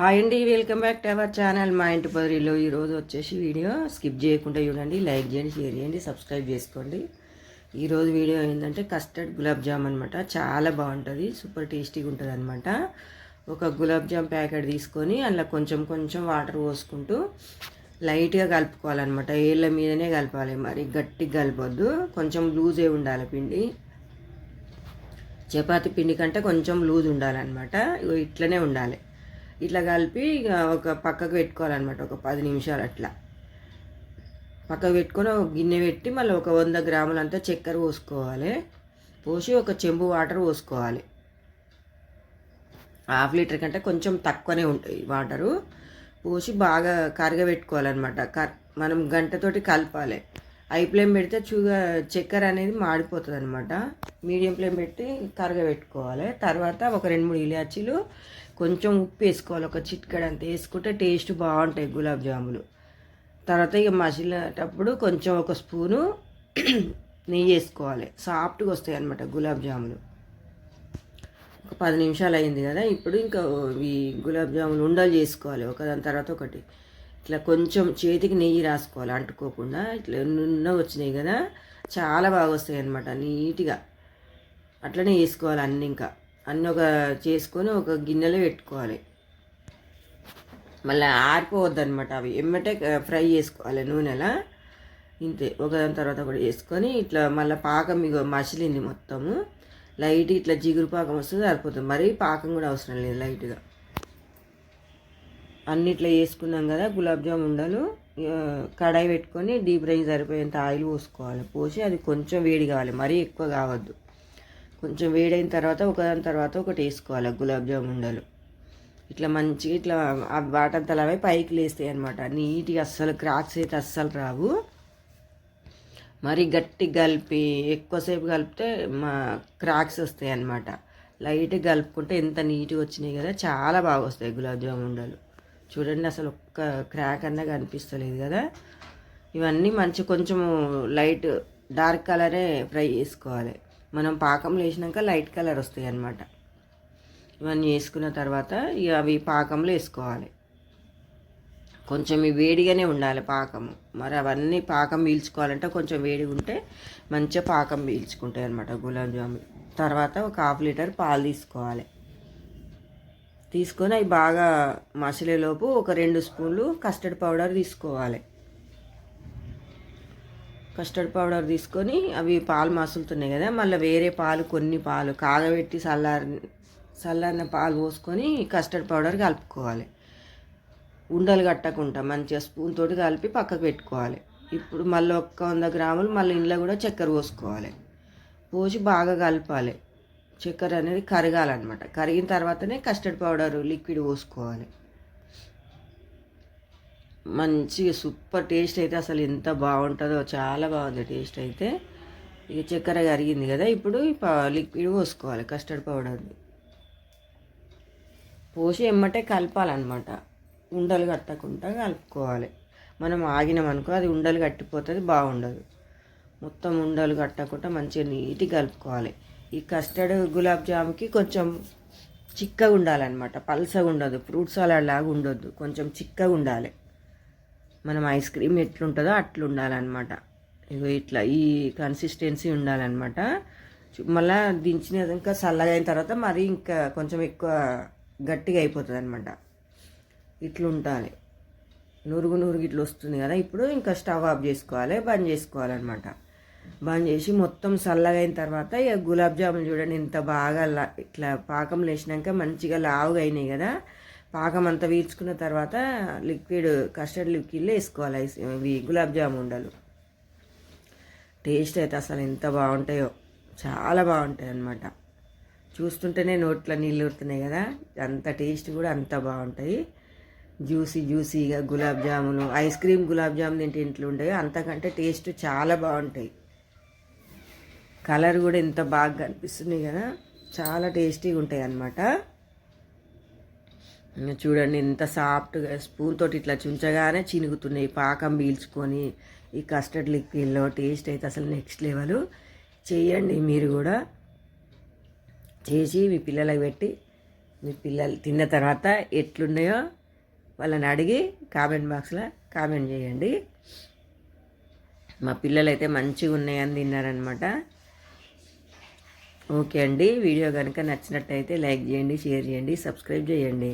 Hi అండి welcome back to our channel. మా ఇంటి పదిలో ఈరోజు వచ్చేసి వీడియో. స్కిప్ చేయకుండా చూడండి లైక్ చేయండి షేర్ చేయండి సబ్స్క్రైబ్ చేసుకోండి. ఈరోజు వీడియో ఏంటంటే కస్టర్డ్ గులాబ్ జామ్ అనమాట చాలా బాగుంటుంది సూపర్ టేస్టీగా ఉంటుంది అనమాట ఒక గులాబ్ జామ్ ప్యాకెట్ తీసుకొని అందులో కొంచెం కొంచెం వాటర్ పోసుకుంటూ లైట్గా కలుపుకోవాలన్నమాట. ఏళ్ళ మీదనే కలపాలి మరి గట్టిగా కలపొద్దు. కొంచెం లూజే ఉండాలి పిండి. చపాతి పిండి కంటే కొంచెం లూజ్ ఉండాలన్నమాట. ఇగో ఇట్లనే ఉండాలి. ఇట్లా కలిపి ఇక ఒక పక్కకు పెట్టుకోవాలన్నమాట ఒక పది నిమిషాలు అట్లా. పక్కకు పెట్టుకొని ఒక గిన్నె పెట్టి మళ్ళీ ఒక వంద గ్రాములంతా చక్కెర పోసుకోవాలి. పోసి ఒక చెంబు వాటర్ పోసుకోవాలి. హాఫ్ లీటర్ కంటే కొంచెం తక్కువనే ఉంటాయి వాటరు. పోసి బాగా కరగబెట్టుకోవాలన్నమాట. కర్ మనం గంటతోటి కలపాలి. హై ఫ్లేమ్ పెడితే చూగా చక్కెర అనేది మాడిపోతుంది అనమాట మీడియం ఫ్లేమ్ పెట్టి కరగబెట్టుకోవాలి. తర్వాత ఒక రెండు మూడు ఇలాచీలు కొంచెం ఉప్పు వేసుకోవాలి. ఒక చిట్కడ అంత వేసుకుంటే టేస్ట్ బాగుంటాయి గులాబ్ జాములు. తర్వాత ఇక మసిలేటప్పుడు కొంచెం ఒక స్పూను నెయ్యి వేసుకోవాలి. సాఫ్ట్గా వస్తాయి అనమాట గులాబ్ జాములు. ఒక పది నిమిషాలు అయింది కదా ఇప్పుడు ఇంకా ఈ గులాబ్ జాములు ఉండలు చేసుకోవాలి. ఒక దాని తర్వాత ఒకటి. ఇట్లా కొంచెం చేతికి నెయ్యి రాసుకోవాలి అంటుకోకుండా. ఇట్లా నున్న వచ్చినాయి కదా చాలా బాగా వస్తాయి అనమాట నీట్గా. అట్లనే వేసుకోవాలి అన్నీ ఇంకా. అన్నీ ఒక చేసుకొని ఒక గిన్నెలో పెట్టుకోవాలి. మళ్ళీ ఆరిపోవద్దనమాట అవి. ఎమ్మటే ఫ్రై చేసుకోవాలి నూనెలా. ఇంతే. ఒకదాని తర్వాత ఒకటి వేసుకొని ఇట్లా మళ్ళీ పాకం మీకు మసిలింది మొత్తము. లైట్ ఇట్లా జిగురు పాకం వస్తుంది సరిపోతుంది. మరీ పాకం కూడా అవసరం లేదు లైట్గా. అన్నిట్లో వేసుకున్నాం కదా గులాబ్ జామ్ ఉండలు కడాయి పెట్టుకొని డీప్ ఫ్రై సరిపోయేంత ఆయిల్ పోసుకోవాలి. పోసి అది కొంచెం వేడి కావాలి. మరీ ఎక్కువ కావద్దు. కొంచెం వేడైన తర్వాత ఒకదాని తర్వాత ఒకటి వేసుకోవాలి గులాబ్ జామ్ ఉండలు. ఇట్లా మంచిగా ఇట్లా ఆ వాటంతలు అవి పైకి లేస్తాయి అనమాట నీట్గా అస్సలు క్రాక్స్ అయితే అస్సలు రావు. మరి గట్టి కలిపి ఎక్కువసేపు కలిపితే మా క్రాక్స్ వస్తాయి అన్నమాట. లైట్గా కలుపుకుంటే ఎంత నీట్గా వచ్చినాయి కదా చాలా బాగా వస్తాయి గులాబ్ జామ్ ఉండలు. చూడండి అసలు ఒక్క క్రాక్ అన్నా కనిపిస్తలేదు కదా. ఇవన్నీ మంచి కొంచెము లైట్ డార్క్ కలరే ఫ్రై చేసుకోవాలి. మనం పాకంలో వేసినాక లైట్ కలర్ వస్తాయి అన్నమాట. ఇవన్నీ వేసుకున్న తర్వాత ఇక అవి పాకంలో వేసుకోవాలి. కొంచెం వేడిగానే ఉండాలి పాకము. మరి అవన్నీ పాకం పీల్చుకోవాలంటే కొంచెం వేడిగా ఉంటే మంచిగా పాకం పీల్చుకుంటాయి అనమాట గులాబ్ జామున్. తర్వాత ఒక హాఫ్ లీటర్ పాలు తీసుకోవాలి. తీసుకొని అవి బాగా మసలేలోపు ఒక రెండు స్పూన్లు కస్టర్డ్ పౌడర్ తీసుకోవాలి. కస్టర్డ్ పౌడర్ తీసుకొని అవి పాలు మసులుతున్నాయి కదా మళ్ళీ వేరే పాలు కొన్ని పాలు కాగబెట్టి చల్లారి చల్లారిన పాలు పోసుకొని కస్టర్డ్ పౌడర్ కలుపుకోవాలి. ఉండలు కట్టకుండా మంచిగా స్పూన్ తోటి కలిపి పక్కకు పెట్టుకోవాలి. ఇప్పుడు మళ్ళీ ఒక్క వంద గ్రాములు మళ్ళీ ఇంట్లో కూడా చక్కెర పోసుకోవాలి. పోసి బాగా కలపాలి. చక్కెర అనేది కరగాలన్నమాట. కరిగిన తర్వాతనే కస్టర్డ్ పౌడర్ లిక్విడ్ పోసుకోవాలి. మంచిగా సూపర్ టేస్ట్ అయితే అసలు ఎంత బాగుంటుందో చాలా బాగుంది టేస్ట్ అయితే. ఇక చక్కెర కరిగింది కదా ఇప్పుడు ఈ లిక్విడ్ పోసుకోవాలి కస్టర్డ్ పౌడర్ని పోసి ఎమ్మటే కలపాలన్నమాట. ఉండలు కట్టకుండా కలుపుకోవాలి. మనం ఆగినామనుకో అది ఉండలు కట్టిపోతుంది బాగుండదు. మొత్తం ఉండలు కట్టకుండా మంచిగా నీట్గా కలుపుకోవాలి. ఈ కస్టర్డ్ గులాబ్ జామ్కి కొంచెం చిక్కగా ఉండాలన్నమాట. పల్సగా ఉండదు ఫ్రూట్ సలాడ్ లాగా ఉండొద్దు కొంచెం చిక్కగా ఉండాలి. మనం ఐస్ క్రీమ్ ఎట్లుంటుందో అట్లా ఉండాలన్నమాట ఇగో ఇట్లా ఈ కన్సిస్టెన్సీ ఉండాలన్నమాట. మళ్ళీ దించిన ఇంకా చల్లగా అయిన తర్వాత మరీ ఇంకా కొంచెం ఎక్కువ గట్టిగా అయిపోతుంది అనమాట ఇట్లా ఉండాలి నురుగు నురుగు ఇట్లా వస్తుంది కదా ఇప్పుడు ఇంకా స్టవ్ ఆఫ్ చేసుకోవాలి బంద్ చేసుకోవాలన్నమాట. బంద్ చేసి మొత్తం చల్లగా అయిన తర్వాత ఇక గులాబ్ జామున్ చూడండి ఇంత బాగా ఇట్లా పాకం లేచినాక మంచిగా లావుగా అయినాయి కదా. పాకం అంతా వీల్చుకున్న తర్వాత లిక్విడ్ కస్టర్డ్ లిక్విడ్లో వేసుకోవాలి. ఐస్ ఇవి గులాబ్ జామున్ ఉండలు. టేస్ట్ అయితే అసలు ఎంత బాగుంటాయో. చాలా బాగుంటాయి అనమాట చూస్తుంటేనే నోట్లో నీళ్ళు ఊరుతున్నాయి కదా. అంత టేస్ట్ కూడా అంత బాగుంటాయి. జ్యూసీ జ్యూసీగా గులాబ్ జామును ఐస్ క్రీమ్ గులాబ్ జామున్ తింటే ఇంట్లో ఉంటాయో అంతకంటే టేస్ట్ చాలా బాగుంటాయి. కలర్ కూడా ఎంత బాగా కనిపిస్తున్నాయి కదా. చాలా టేస్టీగా ఉంటాయి అన్నమాట. చూడండి ఎంత సాఫ్ట్గా స్పూన్ తోటి ఇట్లా చుంచగానే చినుగుతున్నాయి. పాకం పీల్చుకొని ఈ కస్టర్డ్ లిక్విడ్లో టేస్ట్ అయితే అసలు నెక్స్ట్ లెవెల్ చేయండి మీరు కూడా. చేసి మీ పిల్లలకు పెట్టి మీ పిల్లలు తిన్న తర్వాత ఎట్లున్నాయో వాళ్ళని అడిగి కామెంట్ బాక్స్లో కామెంట్ చేయండి. మా పిల్లలు అయితే మంచిగా ఉన్నాయని తిన్నారనమాట ఓకే అండి వీడియో కనుక నచ్చినట్టయితే లైక్ చేయండి షేర్ చేయండి సబ్స్క్రైబ్ చేయండి.